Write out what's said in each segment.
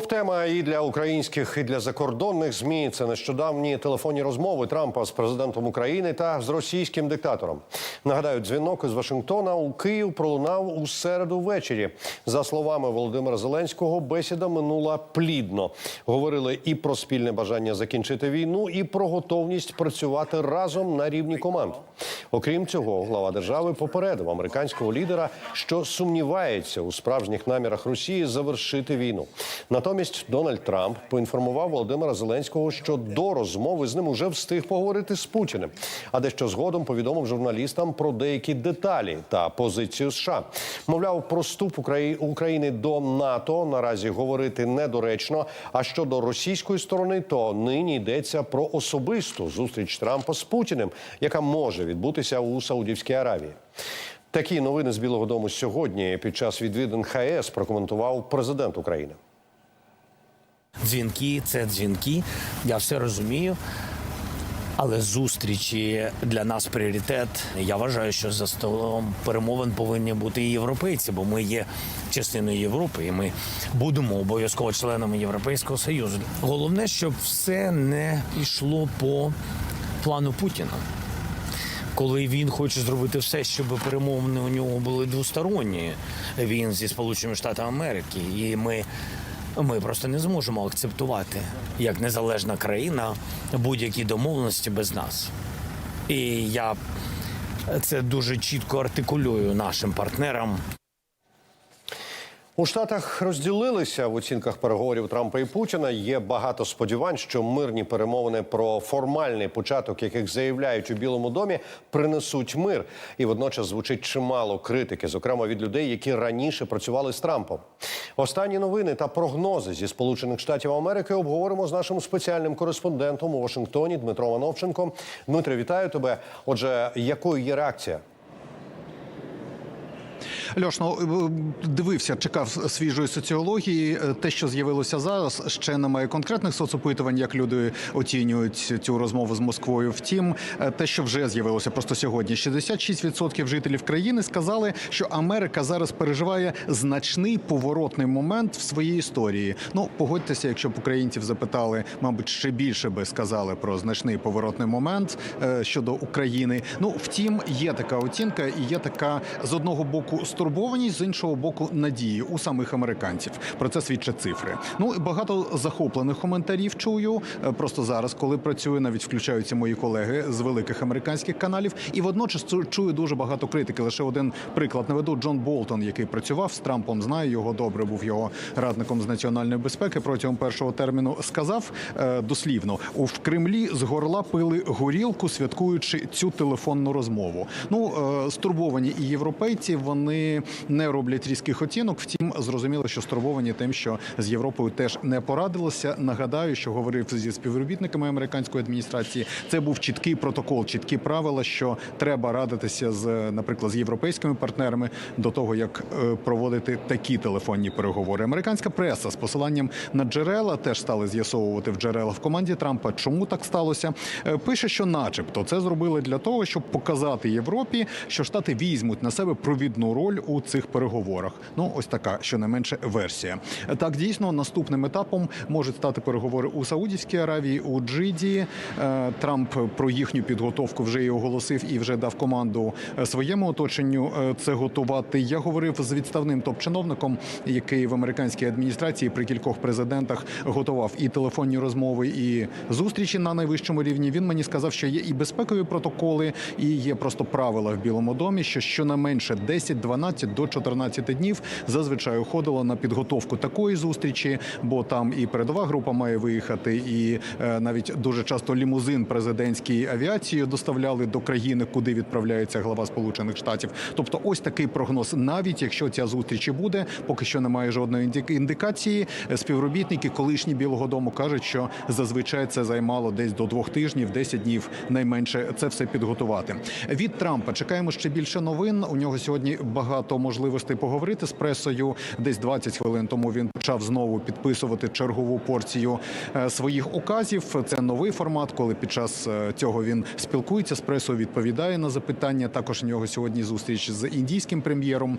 Топ-тема і для українських, і для закордонних змі це нещодавні телефонні розмови Трампа з президентом України та з російським диктатором. Нагадаю, дзвінок із Вашингтона у Київ пролунав у середу ввечері. За словами Володимира Зеленського, бесіда минула плідно. Говорили і про спільне бажання закінчити війну, і про готовність працювати разом на рівні команд. Окрім цього, глава держави попередив американського лідера, що сумнівається у справжніх намірах Росії завершити війну. Натомість Дональд Трамп поінформував Володимира Зеленського, що до розмови з ним уже встиг поговорити з Путіним, а дещо згодом повідомив журналістам про деякі деталі та позицію США. Мовляв, про Украї- України до НАТО наразі говорити недоречно. А щодо російської сторони, то нині йдеться про особисту зустріч Трампа з Путіним, яка може відбутися у Саудівській Аравії. Такі новини з Білого Дому сьогодні під час відвідин ХАЕС прокоментував президент України. Дзвінки це дзвінки. Я все розумію. Але зустрічі для нас пріоритет. Я вважаю, що за столом перемовин повинні бути і європейці, бо ми є частиною Європи, і ми будемо обов'язково членами Європейського союзу. Головне, щоб все не йшло по плану Путіна. Коли він хоче зробити все, щоб перемовини у нього були двосторонні, він зі Сполученими Штатами Америки, і ми ми просто не зможемо акцептувати як незалежна країна будь-які домовленості без нас. І я це дуже чітко артикулюю нашим партнерам. У Штатах розділилися в оцінках переговорів Трампа і Путіна. Є багато сподівань, що мирні перемовини про формальний початок, яких заявляють у Білому домі, принесуть мир. І водночас звучить чимало критики, зокрема від людей, які раніше працювали з Трампом. Останні новини та прогнози зі Сполучених Штатів Америки обговоримо з нашим спеціальним кореспондентом у Вашингтоні Дмитро Мановченко. Дмитре, вітаю тебе. Отже, якою є реакція? Льош, ну е, дивився, чекав свіжої соціології. Е, Те, що з'явилося зараз, ще немає конкретних соцопитувань, як люди оцінюють цю розмову з Москвою. Втім, е, те, що вже з'явилося просто сьогодні, 66% жителів країни сказали, що Америка зараз переживає значний поворотний момент в своїй історії. Ну погодьтеся, якщо б українців запитали, мабуть, ще більше би сказали про значний поворотний момент щодо України. Ну втім, є така оцінка, і є така з одного боку стурбованість, з іншого боку, надії у самих американців. Про це свідчать цифри. Ну багато захоплених коментарів чую е, просто зараз, коли працюю, навіть включаються мої колеги з великих американських каналів. І водночас чую дуже багато критики. Лише один приклад наведу Джон Болтон, який працював з Трампом, знаю його добре, був його радником з національної безпеки протягом першого терміну. Сказав е, дослівно у Кремлі з горла пили горілку, святкуючи цю телефонну розмову. Ну е, стурбовані і європейці вони не роблять різких оцінок. Втім, зрозуміло, що стурбовані тим, що з Європою теж не порадилося. Нагадаю, що говорив зі співробітниками американської адміністрації. Це був чіткий протокол, чіткі правила, що треба радитися з, наприклад, з європейськими партнерами до того, як е, проводити такі телефонні переговори. Американська преса з посиланням на джерела теж стали з'ясовувати в джерела в команді Трампа, чому так сталося. Е, Пише, що, начебто, це зробили для того, щоб показати Європі, що штати візьмуть на себе провідну роль у цих переговорах. Ну, ось така щонайменше версія. Так, дійсно, наступним етапом можуть стати переговори у Саудівській Аравії, у Джиді. Е, Трамп про їхню підготовку вже і оголосив і вже дав команду е, своєму оточенню е, це готувати. Я говорив з відставним топ-чиновником, який в американській адміністрації при кількох президентах готував і телефонні розмови, і зустрічі на найвищому рівні. Він мені сказав, що є і безпекові протоколи, і є просто правила в Білому домі, що щонайменше 10, 12 до 14 днів зазвичай уходило на підготовку такої зустрічі, бо там і передова група має виїхати, і е, навіть дуже часто лімузин президентській авіацією доставляли до країни, куди відправляється глава Сполучених Штатів. Тобто, ось такий прогноз. Навіть якщо ця зустріч буде, поки що немає жодної індикації. Співробітники колишні Білого Дому кажуть, що зазвичай це займало десь до двох тижнів, 10 днів найменше це все підготувати. Від Трампа чекаємо ще більше новин. У нього сьогодні багато можливостей поговорити з пресою. Десь 20 хвилин тому він почав знову підписувати чергову порцію е, своїх указів. Це новий формат, коли під час е, цього він спілкується з пресою, відповідає на запитання. Також у нього сьогодні зустріч з індійським прем'єром.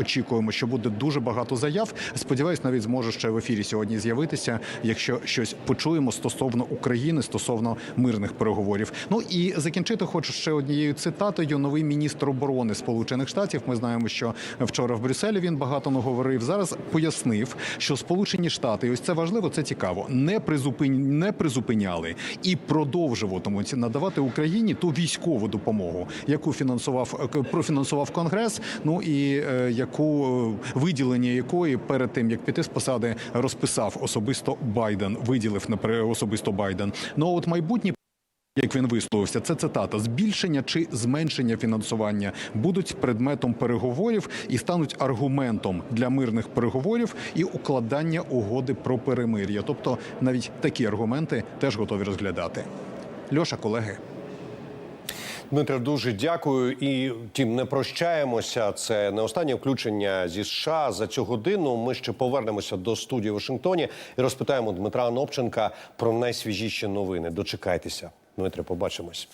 Очікуємо, що буде дуже багато заяв. Сподіваюсь, навіть зможе ще в ефірі сьогодні з'явитися, якщо щось почуємо стосовно України, стосовно мирних переговорів. Ну і закінчити хочу ще однією цитатою. Новий міністр оборони Сполучених Штатів. Ми знаємо, що вчора в Брюсселі він багато наговорив. Зараз пояснив, що Сполучені Штати, і ось це важливо, це цікаво, не призупин... не призупиняли і продовжуватимуть надавати Україні ту військову допомогу, яку фінансував профінансував Конгрес. Ну і е, яку е, виділення якої перед тим як піти з посади розписав особисто Байден, виділив наприклад, особисто Байден. Ну от майбутні. Як він висловився, це цитата: збільшення чи зменшення фінансування будуть предметом переговорів і стануть аргументом для мирних переговорів і укладання угоди про перемир'я. Тобто навіть такі аргументи теж готові розглядати. Льоша, колеги. Дмитре, дуже дякую. І тім не прощаємося. Це не останнє включення зі США за цю годину. Ми ще повернемося до студії в Вашингтоні і розпитаємо Дмитра Анопченка про найсвіжіші новини. Дочекайтеся, Дмитре, побачимось.